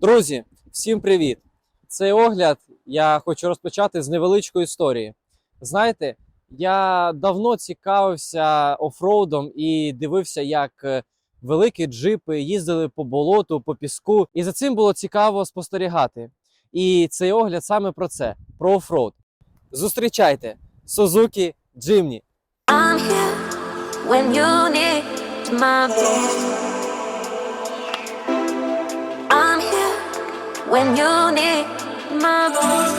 Друзі, всім привіт! Цей огляд я хочу розпочати з невеличкої історії. Знаєте, я давно цікавився офроудом і дивився, як е, великі джипи їздили по болоту, по піску, і за цим було цікаво спостерігати. І цей огляд саме про це: про офроуд. Зустрічайте Suzuki Jimny. I'm here when you need my when you need my voice.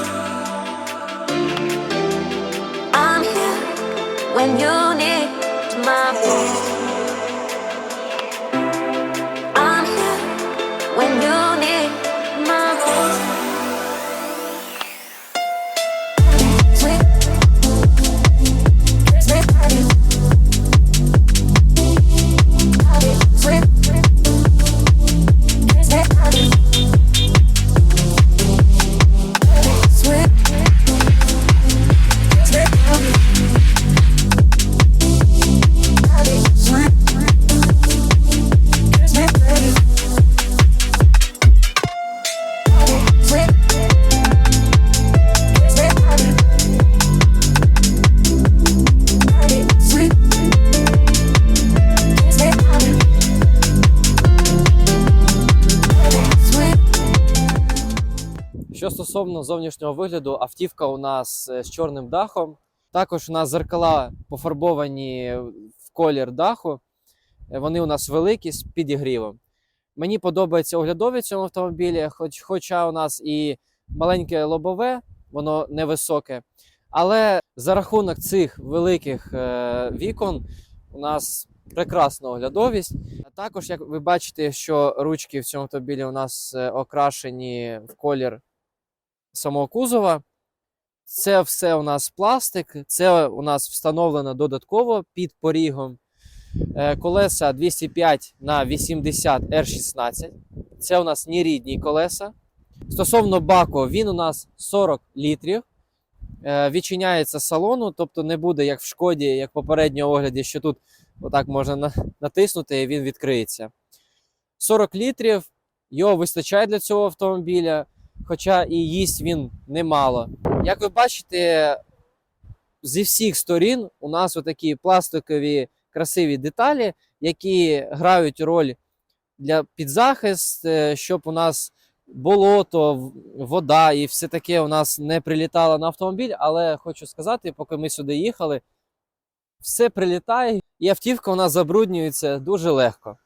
I'm here when you need my voice. Стосовно зовнішнього вигляду, автівка у нас е, з чорним дахом. Також у нас зеркала пофарбовані в колір даху. Е, Вони у нас великі з підігрівом. Мені подобається оглядові в цьому автомобілі, хоч, хоча у нас і маленьке лобове, воно невисоке. Але за рахунок цих великих е, вікон у нас прекрасна оглядовість. А також, як ви бачите, що ручки в цьому автомобілі у нас е, окрашені в колір самого кузова. Це все у нас пластик, це у нас встановлено додатково під порігом. Е, Колеса 205 на 80 R16. Це у нас нерідні колеса. Стосовно баку, він у нас 40 літрів. Е, Відчиняється салону, тобто не буде як в шкоді, як в попередньому огляді, що тут отак можна натиснути і він відкриється. 40 літрів, його вистачає для цього автомобіля, хоча і їсть він немало. Як ви бачите, зі всіх сторін у нас отакі пластикові красиві деталі, які грають роль для підзахист, е, щоб у нас болото, вода і все таке у нас не прилітало на автомобіль. Але хочу сказати, поки ми сюди їхали, все прилітає, і автівка у нас забруднюється дуже легко.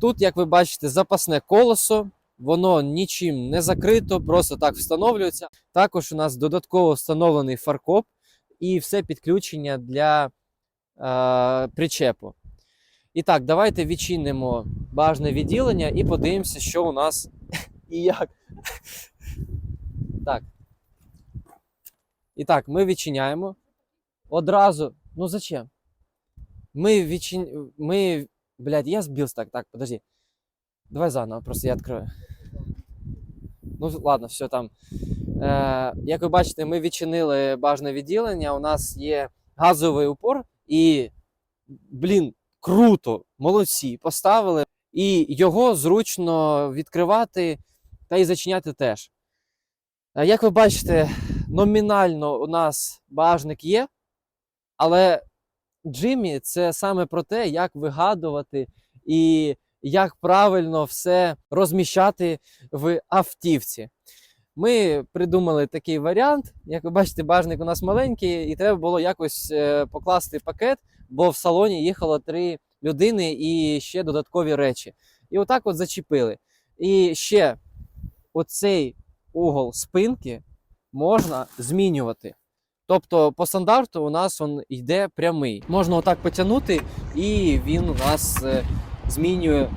Тут, як ви бачите, запасне колесо, воно нічим не закрито, просто так встановлюється. Також у нас додатково встановлений фаркоп і все підключення для е, причепу. І так, давайте відчинимо бажане відділення і подивимося, що у нас і як. Так. І так, ми відчиняємо. Одразу. Ну зачем? Ми відчин... Ми. Блядь, я збився так. Так, подожди. Давай заново, просто я відкрию. Ну, ладно, все там. Е, як ви бачите, ми відчинили бажане відділення. У нас є газовий упор, і, блін, круто, молодці, поставили. І його зручно відкривати та й зачиняти теж. Е, Як ви бачите, номінально у нас багажник є, але Джиммі це саме про те, як вигадувати і як правильно все розміщати в автівці. Ми придумали такий варіант. Як ви бачите, багажник у нас маленький, і треба було якось е, покласти пакет, бо в салоні їхало три людини і ще додаткові речі. І отак от зачепили. І ще оцей угол спинки можна змінювати. Тобто по стандарту у нас він йде прямий. Можна отак потягнути, і він у нас е, змінює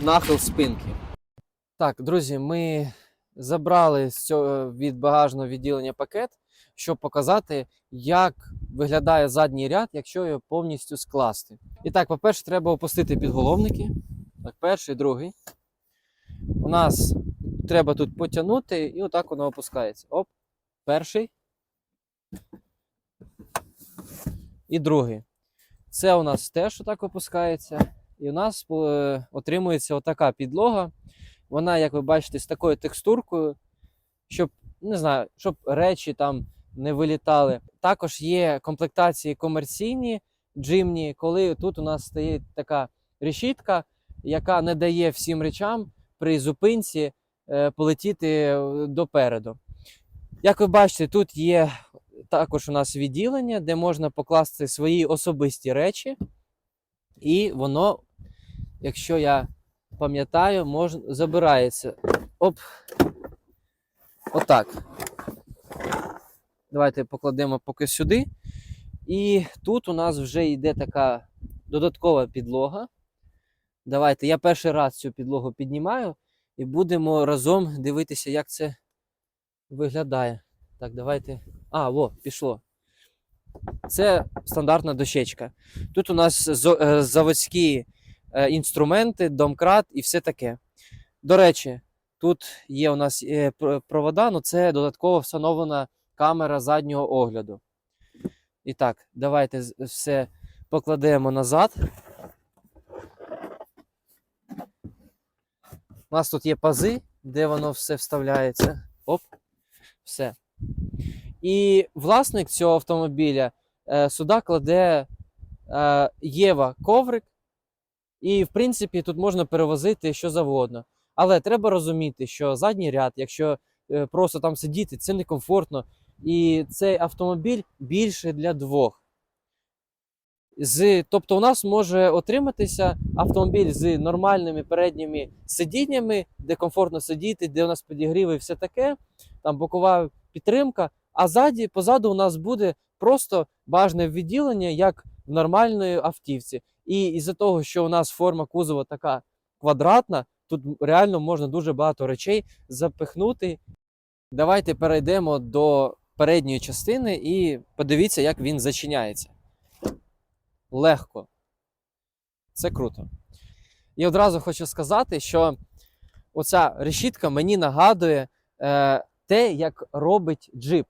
нахил спинки. Так, друзі, ми забрали з цього від багажного відділення пакет, щоб показати, як виглядає задній ряд, якщо його повністю скласти. І так, по-перше, треба опустити підголовники. Так, перший, другий. У нас треба тут потягнути, і отак воно опускається. Оп, перший. І другий. Це у нас теж отак опускається. І у нас отримується отака підлога, Вона, як ви бачите, з такою текстуркою, щоб не знаю, щоб речі там не вилітали. Також є комплектації комерційні джимні, коли тут у нас стоїть така решітка, яка не дає всім речам при зупинці е, полетіти е, допереду. Як ви бачите, тут є також у нас відділення, де можна покласти свої особисті речі, і воно, якщо я пам'ятаю, мож... забирається. Оп. Отак. Давайте покладемо поки сюди. І тут у нас вже йде така додаткова підлога. Давайте я перший раз цю підлогу піднімаю і будемо разом дивитися, як це виглядає. Так, давайте. А, во, пішло. Це стандартна дощечка. Тут у нас е, заводські інструменти, домкрат і все таке. До речі, тут є у нас е, провода, але це додатково встановлена камера заднього огляду. І так, давайте все покладемо назад. У нас тут є пази, де воно все вставляється. Оп, все. І власник цього автомобіля е, сюди кладе е, Єва коврик, і, в принципі, тут можна перевозити що завгодно. Але треба розуміти, що задній ряд, якщо е, просто там сидіти, це некомфортно. І цей автомобіль більше для двох. З, тобто, у нас може отриматися автомобіль з нормальними передніми сидіннями, де комфортно сидіти, де у нас підігрів і все таке, там бокова підтримка. А ззаді, позаду у нас буде просто бажане відділення, як в нормальної автівці. І із-за того, що у нас форма кузова така квадратна, тут реально можна дуже багато речей запихнути. Давайте перейдемо до передньої частини і подивіться, як він зачиняється. Легко. Це круто. І одразу хочу сказати, що оця решітка мені нагадує е, те, як робить джип.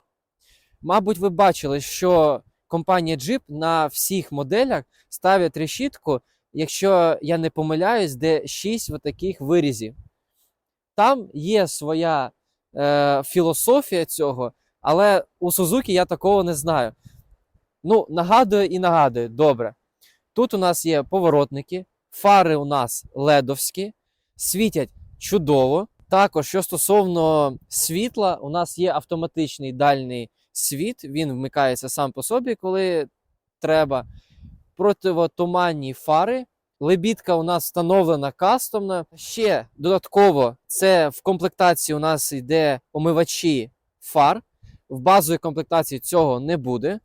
Мабуть, ви бачили, що компанія Jeep на всіх моделях ставить решітку, якщо я не помиляюсь, де 6 таких вирізів. Там є своя е, філософія цього, але у Suzuki я такого не знаю. Ну, нагадує і нагадує, добре. Тут у нас є поворотники, фари у нас ледовські, світять чудово. Також, що стосовно світла, у нас є автоматичний дальній світ, він вмикається сам по собі, коли треба. Противотуманні фари. Лебідка у нас встановлена кастомна. Ще додатково, це в комплектації у нас йде омивачі фар. В базовій комплектації цього не буде.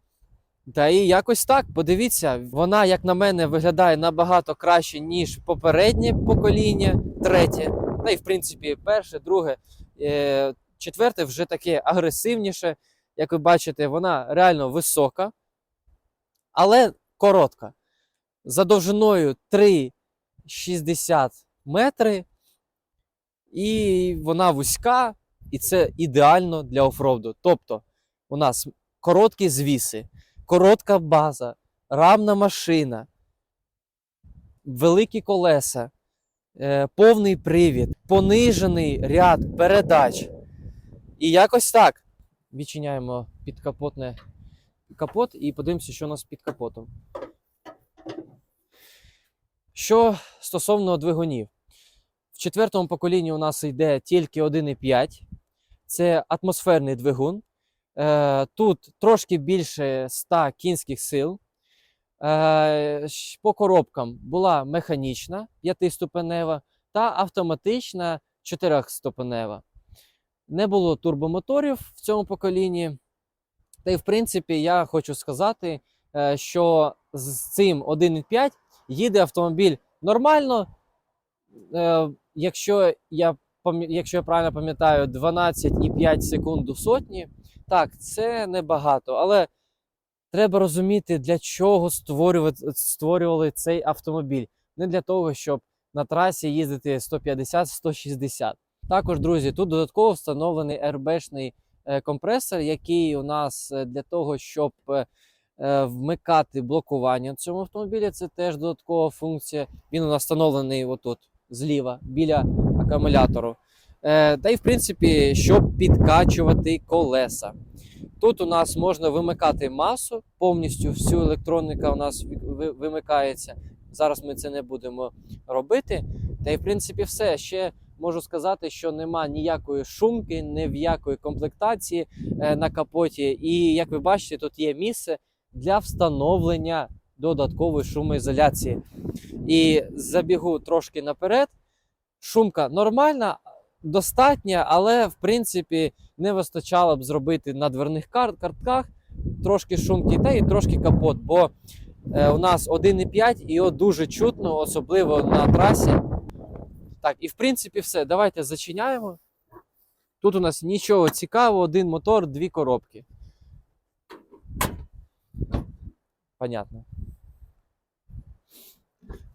Та і якось так, подивіться, вона, як на мене, виглядає набагато краще, ніж попереднє покоління, третє. Та й, в принципі, перше, друге, е, четверте вже таке агресивніше. Як ви бачите, вона реально висока, але коротка. За довжиною 3,60 метри. І вона вузька, і це ідеально для офроуду. Тобто, у нас короткі звіси, коротка база, рамна машина, великі колеса, е, повний привід, понижений ряд передач. І якось так. Відчиняємо підкапотне капот і подивимося, що у нас під капотом. Що стосовно двигунів, в четвертому поколінні у нас йде тільки 1,5. Це атмосферний двигун. Е, Тут трошки більше 100 кінських сил. Е, По коробкам була механічна 5-ступенева та автоматична 4-ступенева. Не було турбомоторів в цьому поколінні. Та й, в принципі, я хочу сказати, е, що з цим 1,5 їде автомобіль нормально. Е, Якщо я, якщо я правильно пам'ятаю, 12,5 секунд до сотні. Так, це небагато, але треба розуміти, для чого створювати, створювали цей автомобіль. Не для того, щоб на трасі їздити 150-160. Також, друзі, тут додатково встановлений РБшний е, компресор, який у нас е, для того, щоб е, вмикати блокування в цьому автомобілі. Це теж додаткова функція. Він у нас встановлений отут зліва біля акумулятору. Та й в принципі, щоб підкачувати колеса. Тут у нас можна вимикати масу, повністю всю електроніка у нас ви- ви- вимикається. Зараз ми це не будемо робити. Та й в принципі все. Ще можу сказати, що нема ніякої шумки, ні в якої комплектації е, на капоті. І як ви бачите, тут є місце для встановлення додаткової шумоізоляції. І забігу трошки наперед. Шумка нормальна, достатня, але в принципі не вистачало б зробити на дверних кар- картках трошки шумки та і трошки капот. Бо е, у нас 1,5 і його дуже чутно, особливо на трасі. Так, і в принципі все. Давайте зачиняємо. Тут у нас нічого цікавого, один мотор, дві коробки. Понятно.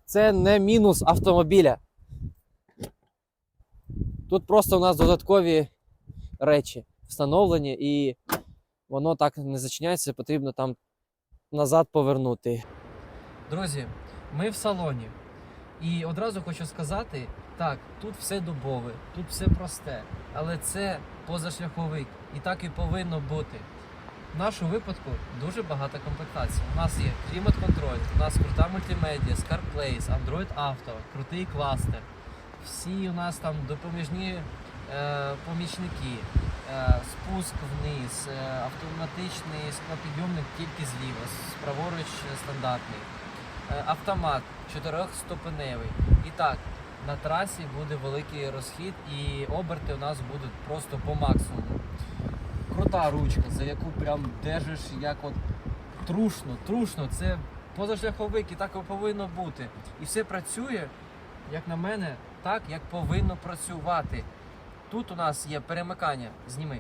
Це не мінус автомобіля. Тут просто у нас додаткові речі встановлені, і воно так не зачиняється, потрібно там назад повернути. Друзі, ми в салоні. І одразу хочу сказати: так, тут все дубове, тут все просте, але це позашляховик, і так і повинно бути. В нашому випадку дуже багато комплектацій. У нас є клімат-контроль, у нас крута мультимедіа, CarPlay, Android Auto, крутий кластер. Всі у нас там допоміжні е, помічники, е, спуск вниз, е, автоматичний склопідйомник тільки зліва, праворуч е, стандартний, е, автомат чотирьохступеневий. І так, на трасі буде великий розхід і оберти у нас будуть просто по максимуму. Крута ручка, за яку прям держиш як от трушно, трушно. Це позашляховик і так повинно бути. І все працює, як на мене, так, як повинно працювати. Тут у нас є перемикання. Зніми.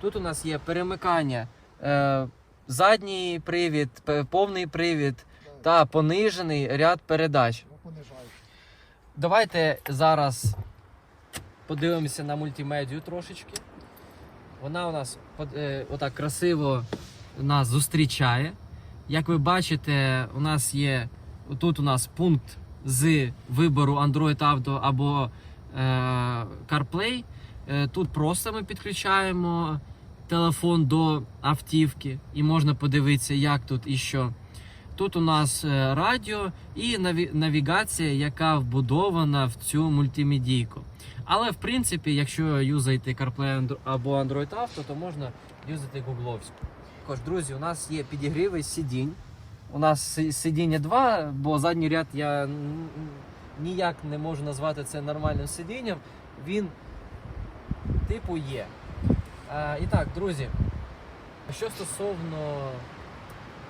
Тут у нас є перемикання. Е, задній привід, повний привід та понижений ряд передач. Давайте зараз подивимося на мультимедію трошечки. Вона у нас е, отак красиво нас зустрічає. Як ви бачите, у нас є тут у нас пункт з вибору Android Auto або е, CarPlay. Е, тут просто ми підключаємо телефон до автівки і можна подивитися, як тут і що. Тут у нас е, радіо і навігація, яка вбудована в цю мультимедійку. Але в принципі, якщо юзаєте CarPlay або Android Auto, то можна юзати гугловську. Також, друзі, у нас є підігріви сидінь. У нас сидіння 2, бо задній ряд я ніяк не можу назвати це нормальним сидінням. Він типу є. Е, і так, друзі, що стосовно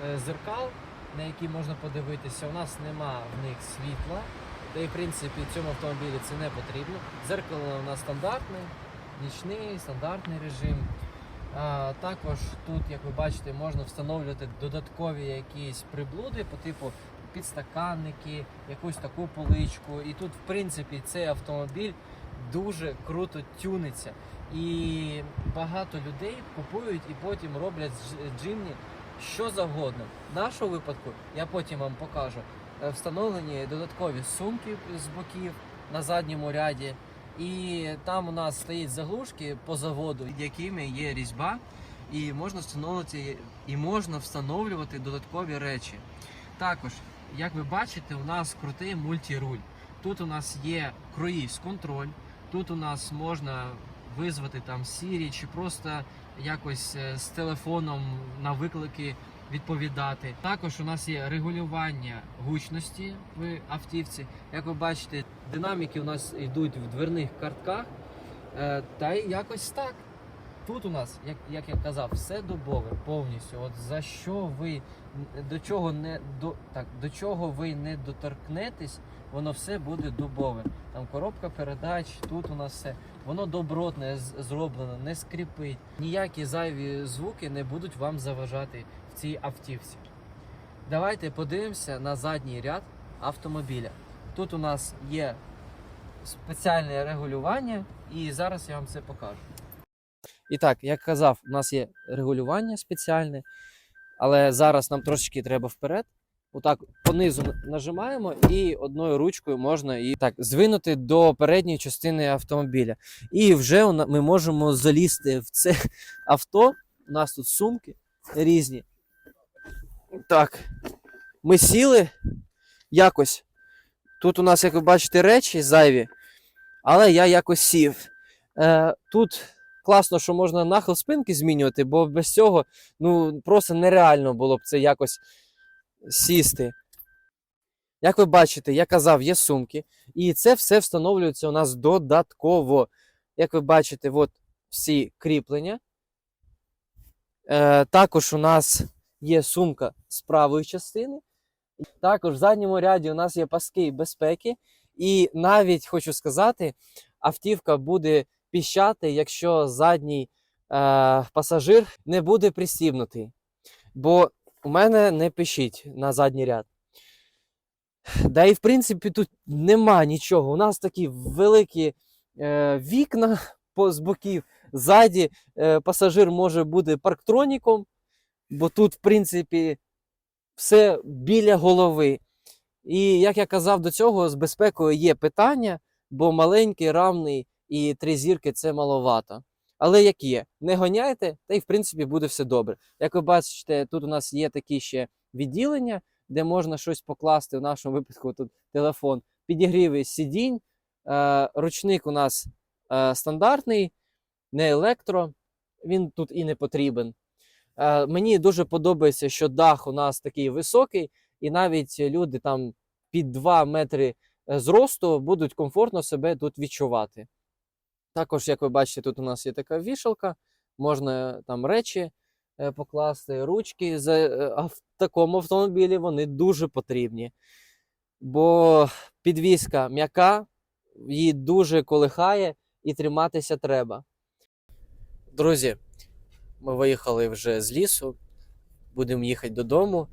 е, зеркал, на які можна подивитися, у нас нема в них світла. Та і в принципі цьому автомобілі це не потрібно. Зеркало у нас стандартне, нічний, стандартний режим. А, також тут, як ви бачите, можна встановлювати додаткові якісь приблуди по типу підстаканники, якусь таку поличку. І тут, в принципі, цей автомобіль дуже круто тюниться. І багато людей купують і потім роблять джимні що завгодно. В нашому випадку я потім вам покажу. е, Встановлені додаткові сумки з боків на задньому ряді. І там у нас стоїть заглушки по заводу, під якими є різьба, і можна встановити і можна встановлювати додаткові речі. Також, як ви бачите, у нас крутий мультіруль. Тут у нас є круїз контроль. Тут у нас можна визвати там Siri чи просто якось е, з телефоном на виклики відповідати. Також у нас є регулювання гучності в автівці. Як ви бачите, динаміки у нас йдуть в дверних картках. Е, Та й якось так. Тут у нас, як, як я казав, все дубове повністю. От за що ви до чого не до так, до чого ви не доторкнетесь, воно все буде дубове. Там коробка передач, тут у нас все. Воно добротне зроблено, не скрипить. Ніякі зайві звуки не будуть вам заважати в цій автівці. Давайте подивимося на задній ряд автомобіля. Тут у нас є спеціальне регулювання, і зараз я вам це покажу. І так, як казав, у нас є регулювання спеціальне, але зараз нам трошечки треба вперед. Отак понизу нажимаємо, і одною ручкою можна її так звинути до передньої частини автомобіля. І вже ми можемо залізти в це авто. У нас тут сумки різні. Так. Ми сіли якось. Тут у нас, як ви бачите, речі зайві, але я якось сів. Е, тут класно, що можна нахил спинки змінювати, бо без цього ну, просто нереально було б це якось сісти. Як ви бачите, я казав, є сумки, і це все встановлюється у нас додатково. Як ви бачите, от всі кріплення. Е, також у нас є сумка з правої частини. Також в задньому ряді у нас є паски безпеки. І навіть хочу сказати, автівка буде піщати, якщо задній е, пасажир не буде пристібнутий. Бо у мене не пишіть на задній ряд. Да і в принципі тут нема нічого. У нас такі великі е, вікна по, з боків. Ззаді е, пасажир може бути парктроніком, бо тут, в принципі, все біля голови. І як я казав до цього, з безпекою є питання, бо маленький, рамний і три зірки це маловато. Але як є, не гоняйте, та й в принципі буде все добре. Як ви бачите, тут у нас є такі ще відділення, де можна щось покласти. В нашому випадку тут телефон, підігріви сидінь. Е, ручник у нас е, стандартний, не електро, він тут і не потрібен. Е, мені дуже подобається, що дах у нас такий високий, і навіть люди там під 2 метри зросту будуть комфортно себе тут відчувати. Також, як ви бачите, тут у нас є така вішалка, можна там речі е, покласти, ручки. Е, а в такому автомобілі вони дуже потрібні. Бо підвізка м'яка, її дуже колихає і триматися треба. Друзі, ми виїхали вже з лісу, будемо їхати додому.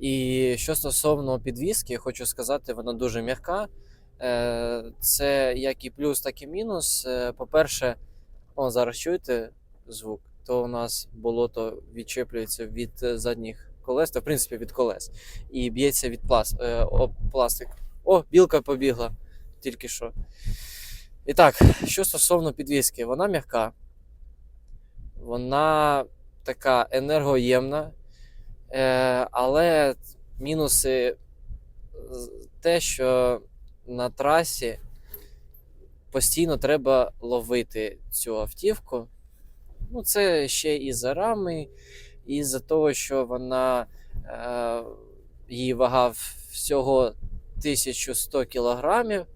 І що стосовно підвіски, хочу сказати, вона дуже м'яка. Е, Це як і плюс, так і мінус. Е, По-перше, о, зараз чуєте звук, то у нас болото відчеплюється від е, задніх колес, та в принципі від колес, і б'ється від пласт, об пластик. О, білка побігла тільки що. І так, що стосовно підвіски, вона м'яка, вона така енергоємна, але мінуси те, що на трасі постійно треба ловити цю автівку. Ну, це ще і за рами, і за того, що вона е, її вага всього 1100 кілограмів.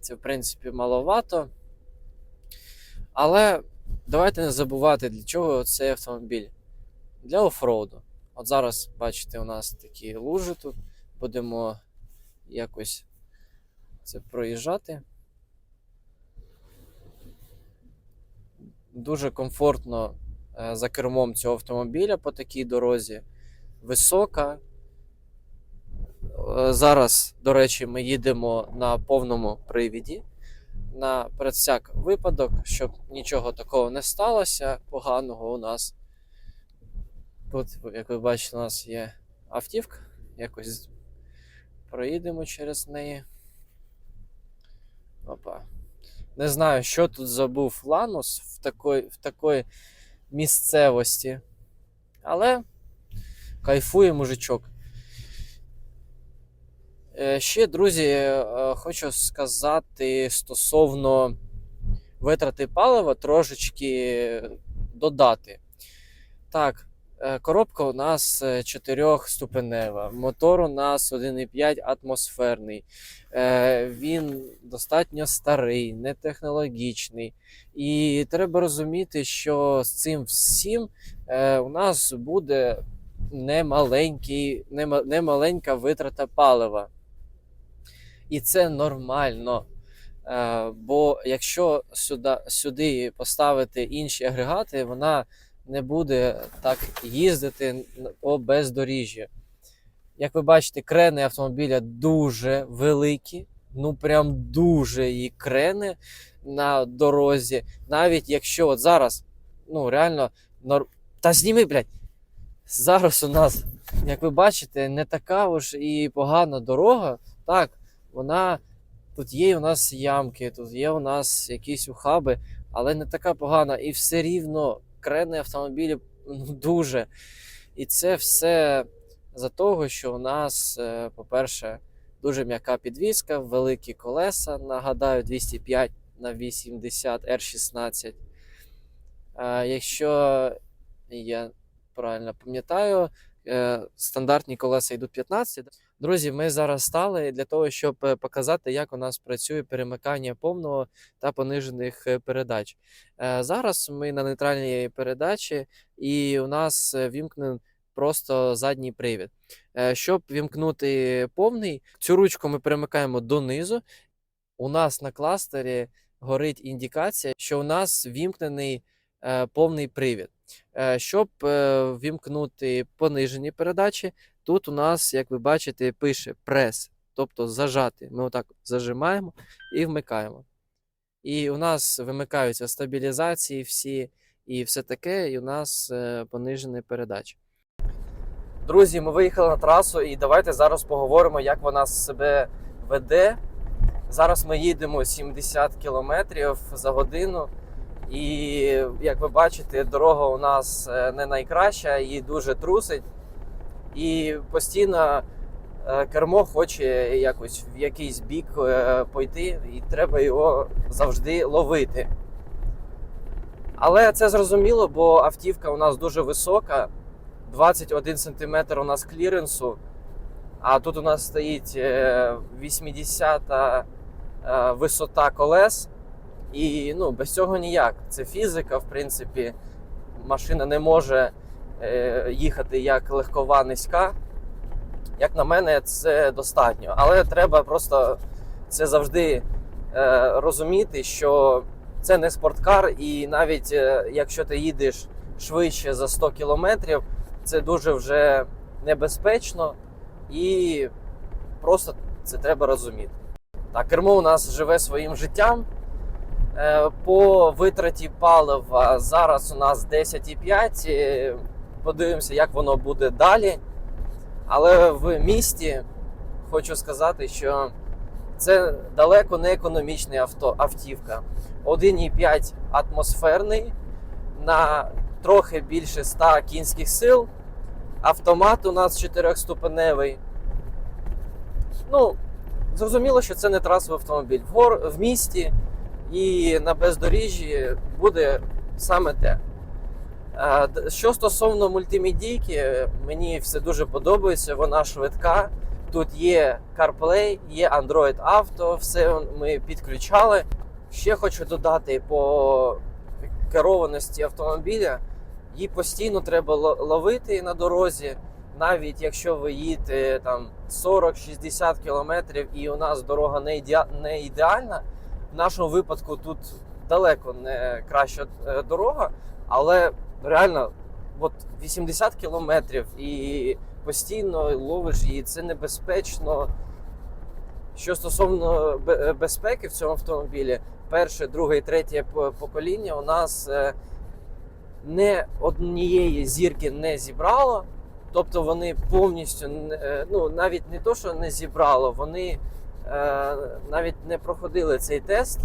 Це, в принципі, маловато. Але давайте не забувати, для чого цей автомобіль. Для офроуду. От зараз, бачите, у нас такі лужи тут. Будемо якось це проїжджати. Дуже комфортно е, за кермом цього автомобіля по такій дорозі. Висока. Е, Зараз, до речі, ми їдемо на повному привіді. На передсяк випадок, щоб нічого такого не сталося поганого у нас. Тут, як ви бачите, у нас є автівка. Якось проїдемо через неї. Опа. Не знаю, що тут забув Ланус в такої, в такої місцевості. Але кайфує мужичок. Е, Ще, друзі, е, хочу сказати стосовно витрати палива, трошечки додати. Так, коробка у нас е, чотирьохступенева, мотор у нас 1,5 атмосферний. Е, Він достатньо старий, нетехнологічний. І треба розуміти, що з цим всім е, у нас буде немаленька витрата палива. І це нормально. Е, бо якщо сюди поставити інші агрегати, вона не буде так їздити по бездоріжжю. Як ви бачите, крени автомобіля дуже великі, ну прям дуже і крени на дорозі. Навіть якщо от зараз, ну реально, нор... та зніми, блядь, зараз у нас Як ви бачите, не така уж і погана дорога. Так, вона тут є у нас ямки, тут є у нас якісь ухаби, але не така погана. І все рівно крени автомобілі ну, дуже. І це все за того, що у нас, е, по-перше, дуже м'яка підвізка, великі колеса. Нагадаю, 205 на 80 R16. Е, Якщо я правильно пам'ятаю, е, стандартні колеса йдуть 15. Друзі, ми зараз стали для того, щоб е, показати, як у нас працює перемикання повного та понижених е, передач. Е, Зараз ми на нейтральній передачі, і у нас вімкнений просто задній привід. Щоб вімкнути повний, цю ручку ми перемикаємо донизу. У нас на кластері горить індикація, що у нас вімкнений повний привід. Щоб вімкнути понижені передачі, тут у нас, як ви бачите, пише прес, тобто зажати. Ми отак зажимаємо і вмикаємо. І у нас вимикаються стабілізації всі і все таке, і у нас е, понижені передачі. Друзі, ми виїхали на трасу, і давайте зараз поговоримо, як вона себе веде. Зараз ми їдемо 70 км за годину. І як ви бачите, дорога у нас е, не найкраща, її дуже трусить. І постійно е, кермо хоче якось в якийсь бік е, пойти, і треба його завжди ловити. Але це зрозуміло, бо автівка у нас дуже висока, 21 см у нас кліренсу, а тут у нас стоїть е, 80 е, висота колес. І ну, без цього ніяк. Це фізика, в принципі. Машина не може їхати як легкова низька. Як на мене, це достатньо. Але треба просто це завжди е, розуміти, що це не спорткар, і навіть е, якщо ти їдеш швидше за 100 кілометрів, це дуже вже небезпечно і просто це треба розуміти. Так, кермо у нас живе своїм життям. Е, По витраті палива зараз у нас 10,5. Подивимося, як воно буде далі. Але в місті хочу сказати, що це далеко не економічний авто, автівка. 1,5 атмосферний на трохи більше 100 кінських сил. Автомат у нас 4-ступеневий. Ну, зрозуміло, що це не трасовий автомобіль. В, гор, в місті і на бездоріжжі буде саме те. Що стосовно мультимедійки, мені все дуже подобається, вона швидка. Тут є CarPlay, є Android Auto, все ми підключали. Ще хочу додати по керованості автомобіля. Її постійно треба ловити на дорозі, навіть якщо ви їдете там 40-60 кілометрів і у нас дорога не, ідеа- не ідеальна. В нашому випадку тут далеко не краща е, дорога, але реально от 80 кілометрів і постійно ловиш її, це небезпечно. Що стосовно е, безпеки в цьому автомобілі, перше, друге і третє покоління у нас е, не однієї зірки не зібрало. Тобто вони повністю е, ну, навіть не то, що не зібрало, вони навіть не проходили цей тест.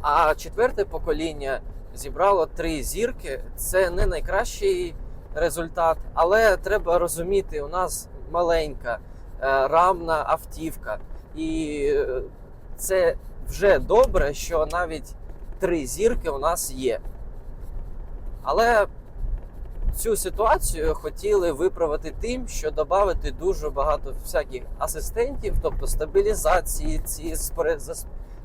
А четверте покоління зібрало три зірки. Це не найкращий результат, але треба розуміти, у нас маленька е, рамна автівка. І е, це вже добре, що навіть три зірки у нас є. Але цю ситуацію хотіли виправити тим, що додати дуже багато всяких асистентів, тобто стабілізації, ці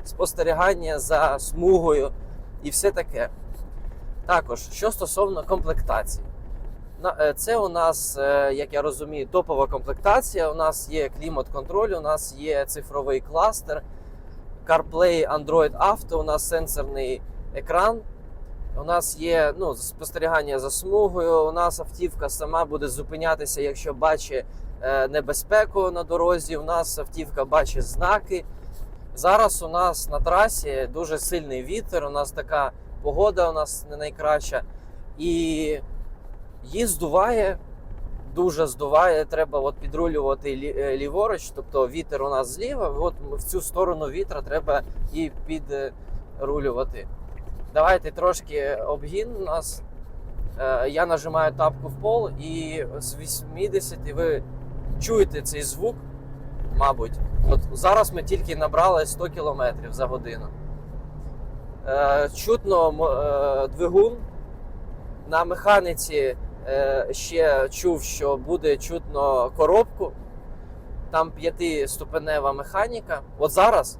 спостерігання за смугою і все таке. Також, що стосовно комплектації. Е, Це у нас, е, як я розумію, топова комплектація. У нас є клімат-контроль, у нас є цифровий кластер, CarPlay, Android Auto, у нас сенсорний екран. У нас є ну, спостерігання за смугою. У нас автівка сама буде зупинятися, якщо бачить е, небезпеку на дорозі. У нас автівка бачить знаки. Зараз у нас на трасі дуже сильний вітер. У нас така погода у нас не найкраща. І її здуває дуже здуває, треба от підрулювати е, ліворуч, тобто вітер у нас зліва, от в цю сторону вітра треба і підрулювати. Давайте трошки обгін у нас. Е, Я нажимаю тапку в пол, і з 80 ви чуєте цей звук, мабуть. От зараз ми тільки набрали 100 км за годину. Е, Чутно е, двигун. На механіці е, ще чув, що буде чутно коробку. Там п'ятиступенева механіка. От зараз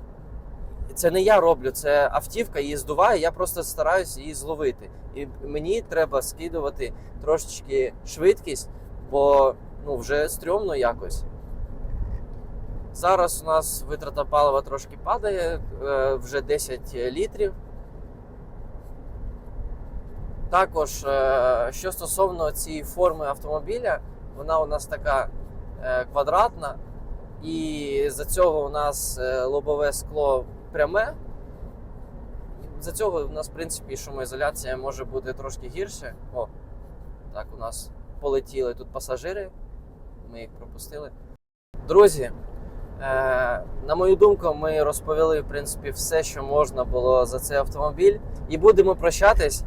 це не я роблю, це автівка її здуває, я просто стараюся її зловити. І мені треба скидувати трошечки швидкість, бо ну, вже стрьомно якось. Зараз у нас витрата палива трошки падає, е, вже 10 літрів. Також, е, що стосовно цієї форми автомобіля, вона у нас така е, квадратна, і за цього у нас лобове скло пряме. За цього у нас, в принципі, шумоізоляція може бути трошки гірше. О, так, у нас полетіли тут пасажири, ми їх пропустили. Друзі, на мою думку, ми розповіли в принципі все, що можна було за цей автомобіль, і будемо прощатись.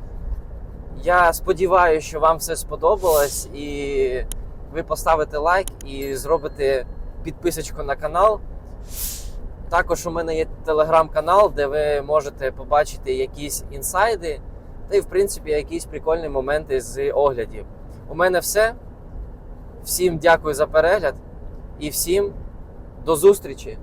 Я сподіваюся, що вам все сподобалось, і ви поставите лайк і зробите підписочку на канал. Також у мене є телеграм-канал, де ви можете побачити якісь інсайди та й, в принципі, якісь прикольні моменти з оглядів. У мене все. Всім дякую за перегляд і всім до зустрічі!